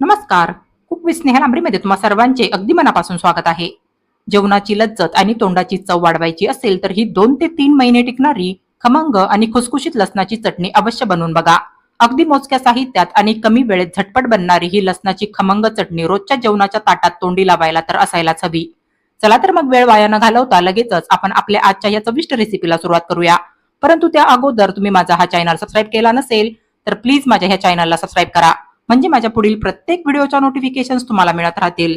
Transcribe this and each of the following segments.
नमस्कार. खूप विथ स्नेहा लांबरीमध्ये तुम्हा सर्वांचे अगदी मनापासून स्वागत आहे. जेवणाची लज्जत आणि तोंडाची चव वाढवायची असेल तर ही दोन ते तीन महिने टिकणारी खमंग आणि खुसखुशीत लसणाची चटणी अवश्य बनवून बघा. अगदी मोजक्या साहित्यात आणि कमी वेळेत झटपट बनणारी ही लसणाची खमंग चटणी रोजच्या जेवणाच्या ताटात तोंडी लावायला तर असायलाच हवी. चला तर मग वेळ वाया न घालवता लगेचच आपण आपल्या आजच्या या चविष्ट रेसिपीला सुरुवात करूया. परंतु त्या अगोदर तुम्ही माझा हा चॅनल सबस्क्राईब केला नसेल तर प्लीज माझ्या ह्या चॅनलला सबस्क्राईब करा. म्हणजे माझ्या पुढील प्रत्येक व्हिडिओच्या नोटिफिकेशन तुम्हाला मिळत राहतील.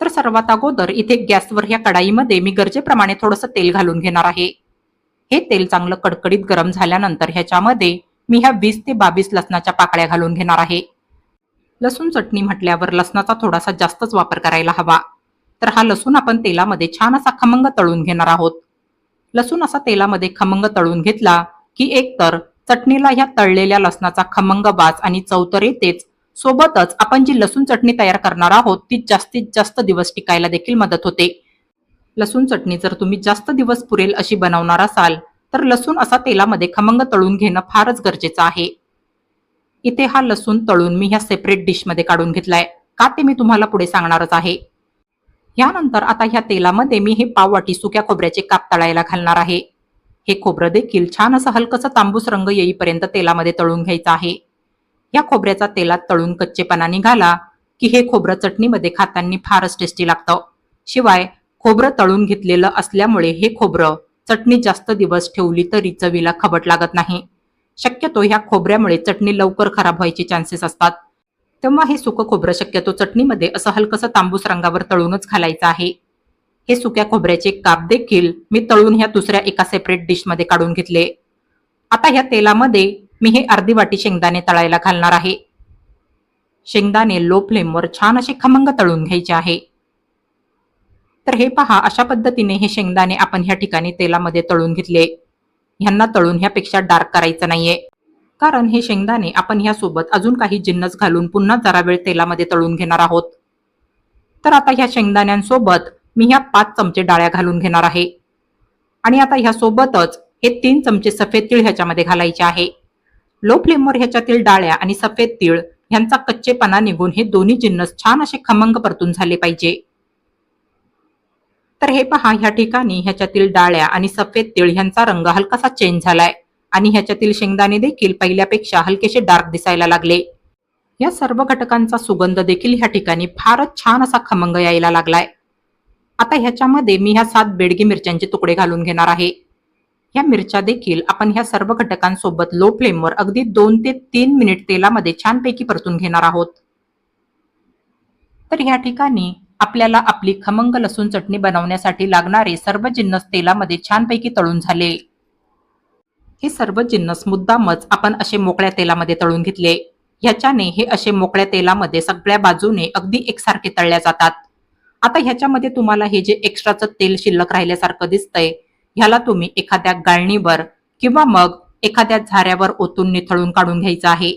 तर सर्वात अगोदर इथे गॅसवर ह्या कढाईमध्ये मी गरजेप्रमाणे थोडंसं तेल घालून घेणार आहे. हे तेल चांगलं कडकडीत गरम झाल्यानंतर ह्याच्यामध्ये मी ह्या वीस ते बावीस लसणाच्या पाकळ्या घालून घेणार आहे. लसूण चटणी म्हटल्यावर लसणाचा थोडासा जास्तच वापर करायला हवा. तर हा लसूण आपण तेलामध्ये छान असा खमंग तळून घेणार आहोत. लसूण असा तेलामध्ये खमंग तळून घेतला की एकतर चटणीला ह्या तळलेल्या लसणाचा खमंग वास आणि चवतर येतेच. सोबतच आपण जी लसूण चटणी तयार करणार आहोत ती जास्तीत जास्त दिवस टिकायला देखील मदत होते. लसूण चटणी जर तुम्ही जास्त दिवस पुरेल अशी बनवणार असाल तर लसूण असा तेलामध्ये खमंग तळून घेणं फारच गरजेचं आहे. इथे हा लसूण तळून मी ह्या सेपरेट डिशमध्ये काढून घेतलाय. का ते मी तुम्हाला पुढे सांगणारच आहे. यानंतर आता ह्या तेलामध्ये मी हे पाववाटी सुक्या खोबऱ्याचे काप तळायला घालणार आहे. हे खोबरं देखील छान असं हलकसं तांबूस रंग येईपर्यंत तेलामध्ये तळून घ्यायचं आहे. या खोबऱ्याचा तेलात तळून कच्चेपणा निघाला की हे खोबरं चटणीमध्ये खाताना फारच टेस्टी लागतं. शिवाय खोबरं तळून घेतलेलं असल्यामुळे हे खोबरं चटणी जास्त दिवस ठेवली तरी चवीला खबट लागत नाही. शक्यतो ह्या खोबऱ्यामुळे चटणी लवकर खराब व्हायचे चान्सेस असतात. तेव्हा हे सुकं खोबरं शक्यतो चटणीमध्ये असं हलकसं तांबूस रंगावर तळूनच घालायचं आहे. हे सुक्या खोबऱ्याचे काप देखील मी तळून ह्या दुसऱ्या एका सेपरेट डिशमध्ये काढून घेतले. आता ह्या तेलामध्ये मी हे अर्धी वाटी शेंगदाणे तळायला घालणार आहे. शेंगदाणे लो फ्लेमवर छान असे खमंग तळून घ्यायचे आहे. तर हे पहा अशा पद्धतीने हे शेंगदाणे आपण ह्या ठिकाणी तेलामध्ये तळून घेतले. ह्यांना तळून ह्यापेक्षा डार्क करायचं नाहीये. कारण हे शेंगदाणे आपण ह्यासोबत अजून काही जिन्नस घालून पुन्हा जरा वेळ तेलामध्ये तळून घेणार आहोत. तर आता ह्या शेंगदाण्यांसोबत मी ह्या पाच चमचे डाळ्या घालून घेणार आहे. आणि आता ह्यासोबतच हे तीन चमचे सफेद तीळ ह्याच्यामध्ये घालायचे आहे. लो फ्लेमवर ह्याच्यातील डाळ्या आणि सफेद तीळ ह्यांचा कच्चेपणा निघून हे दोन्ही जिन्नस छान असे खमंग परतून झाले पाहिजे. तर हे पहा ह्या ठिकाणी ह्याच्यातील डाळ्या आणि सफेद तीळ ह्यांचा रंग हलकासा चेंज झालाय. आणि ह्याच्यातील शेंगदाणे देखील पहिल्यापेक्षा हलकेसे डार्क दिसायला लागले. या सर्व घटकांचा सुगंध देखील ह्या ठिकाणी फारच छान असा खमंग यायला लागलाय. आता ह्याच्यामध्ये मी ह्या सात बेडगी मिरच्यांचे तुकडे घालून घेणार आहे. ह्या मिरच्या देखील आपण ह्या सर्व घटकांसोबत लो फ्लेमवर अगदी दोन ते तीन मिनिट तेलामध्ये छानपैकी परतून घेणार आहोत. तर ह्या ठिकाणी आपल्याला आपली खमंग लसूण चटणी बनवण्यासाठी लागणारे सर्व जिन्नस तेलामध्ये छानपैकी तळून झाले. हे सर्व जिन्नस मुद्दामच आपण असे मोकळ्या तेलामध्ये तळून घेतले. ह्याच्याने हे असे मोकळ्या तेलामध्ये सगळ्या बाजूने अगदी एकसारखे तळल्या जातात. आता ह्याच्यामध्ये तुम्हाला हे जे एक्स्ट्राचं तेल शिल्लक राहिल्यासारखं दिसतंय ह्याला तुम्ही एखाद्या गाळणीवर किंवा मग एखाद्या झाऱ्यावर ओतून निथळून काढून घ्यायचं आहे.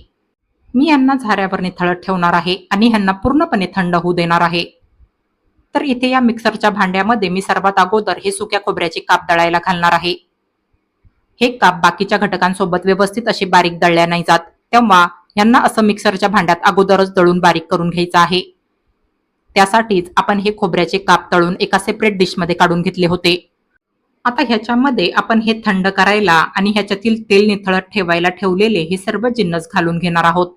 मी यांना झाऱ्यावर निथळत ठेवणार आहे आणि ह्यांना पूर्णपणे थंड होऊ देणार आहे. तर इथे या मिक्सरच्या भांड्यामध्ये मी सर्वात अगोदर हे सुक्या खोबऱ्याचे काप दळायला घालणार आहे. हे काप बाकीच्या घटकांसोबत व्यवस्थित असे बारीक दळल्या नाही जात तेव्हा यांना असं मिक्सरच्या भांड्यात अगोदरच दळून बारीक करून घ्यायचं आहे. त्यासाठीच आपण हे खोबऱ्याचे काप तळून एका सेपरेट डिशमध्ये काढून घेतले होते. आता ह्याच्यामध्ये आपण हे थंड करायला आणि ह्याच्यातील तेल निथळत ठेवायला ठेवलेले हे सर्व जिन्नस घालून घेणार आहोत.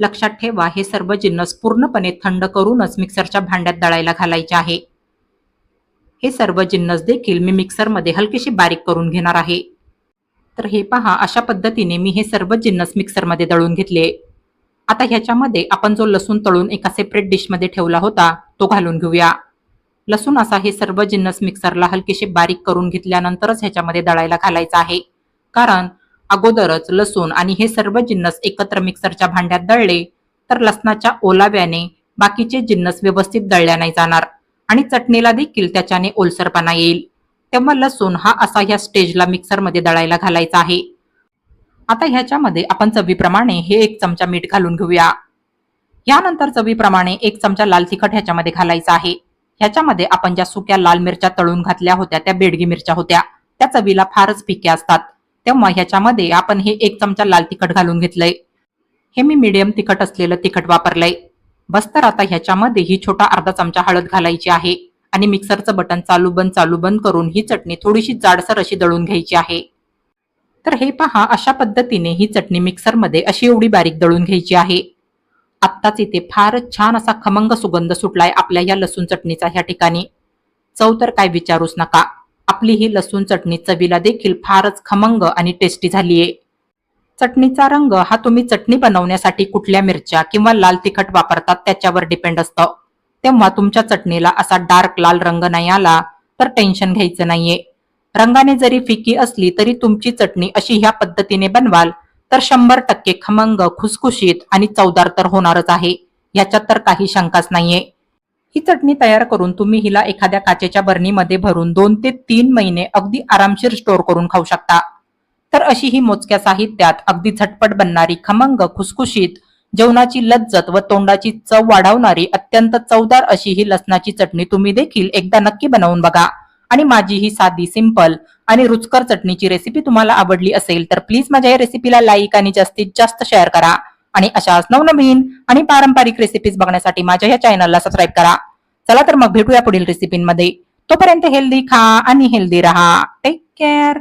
लक्षात ठेवा हे सर्व जिन्नस पूर्णपणे थंड करूनच मिक्सरच्या भांड्यात दळायला घालायचे आहे. हे सर्व जिन्नस देखील मी मिक्सरमध्ये हलकीशी बारीक करून घेणार आहे. तर हे पहा अशा पद्धतीने मी हे सर्व जिन्नस मिक्सरमध्ये दळून घेतले. आता ह्याच्यामध्ये आपण जो लसूण तळून एका सेपरेट डिशमध्ये ठेवला होता तो घालून घेऊया. लसूण असा हे सर्व जिन्नस मिक्सरला हलकेसे बारीक करून घेतल्यानंतरच ह्याच्यामध्ये दळायला घालायचं आहे. कारण अगोदरच लसूण आणि हे सर्व जिन्नस एकत्र मिक्सरच्या भांड्यात दळले तर लसणाच्या ओलाव्याने बाकीचे जिन्नस व्यवस्थित दळल्या नाही जाणार आणि चटणीला देखील त्याच्याने ओलसरपणा येईल. तेव्हा लसूण हा असा ह्या स्टेजला मिक्सरमध्ये दळायला घालायचा आहे. आता ह्याच्यामध्ये आपण चवीप्रमाणे हे एक चमचा मीठ घालून घेऊया. यानंतर चवीप्रमाणे एक चमचा लाल तिखट ह्याच्यामध्ये घालायचा आहे. ह्याच्यामध्ये आपण ज्या सुक्या लाल मिरच्या तळून घातल्या होत्या त्या बेडगी मिरच्या होत्या त्या चवीला फारच फिक्या असतात. तेव्हा ह्याच्यामध्ये आपण हे एक चमचा लाल तिखट घालून घेतलंय. हे मी मीडियम तिखट असलेलं तिखट वापरलंय. बस तर आता ह्याच्यामध्ये ही छोटा अर्धा चमचा हळद घालायची आहे आणि मिक्सरचं बटन चालू बंद चालू बंद करून ही चटणी थोडीशी जाडसर अशी दळून घ्यायची आहे. तर हे पहा अशा पद्धतीने ही चटणी मिक्सरमध्ये अशी एवढी बारीक दळून घ्यायची आहे. आत्ताच इथे फारच छान असा खमंग सुगंध सुटलाय आपल्या या लसूण चटणीचा ह्या ठिकाणी. चव तर काय विचारूच नका. आपली ही लसूण चटणी चवीला देखील फारच खमंग आणि टेस्टी झालीये. चटणीचा रंग हा तुम्ही चटणी बनवण्यासाठी कुठल्या मिरच्या किंवा लाल तिखट वापरतात त्याच्यावर डिपेंड असतं. तेव्हा तुमच्या चटणीला असा डार्क लाल रंग नाही आला तर टेन्शन घ्यायचं नाहीये. रंगाने जरी फिकी असली तरी तुमची चटणी अशी ह्या पद्धतीने बनवाल तर शंभर टक्के खमंग खुसखुशीत आणि चवदार तर होणारच आहे. याच्यात तर काही शंकाच नाहीये. ही चटणी तयार करून तुम्ही हिला एखाद्या काचेच्या बरणीमध्ये भरून दोन ते तीन महिने अगदी आरामशीर स्टोअर करून खाऊ शकता. तर अशी ही मोजक्या साहित्यात अगदी झटपट बनणारी खमंग खुसखुशीत जेवणाची लज्जत व तोंडाची चव वाढवणारी अत्यंत चवदार अशी ही लसणाची चटणी तुम्ही देखील एकदा नक्की बनवून बघा. आणि माझी ही साधी सिंपल आणि रुचकर चटणीची रेसिपी तुम्हाला आवडली असेल तर प्लीज माझ्या या रेसिपीला लाईक आणि जास्तीत जास्त शेअर करा. आणि अशाच नवनवीन आणि पारंपरिक रेसिपीज बघण्यासाठी माझ्या या चॅनलला सबस्क्राईब करा. चला तर मग भेटूया पुढील रेसिपींमध्ये तोपर्यंत हेल्दी खा आणि हेल्दी राहा. Take care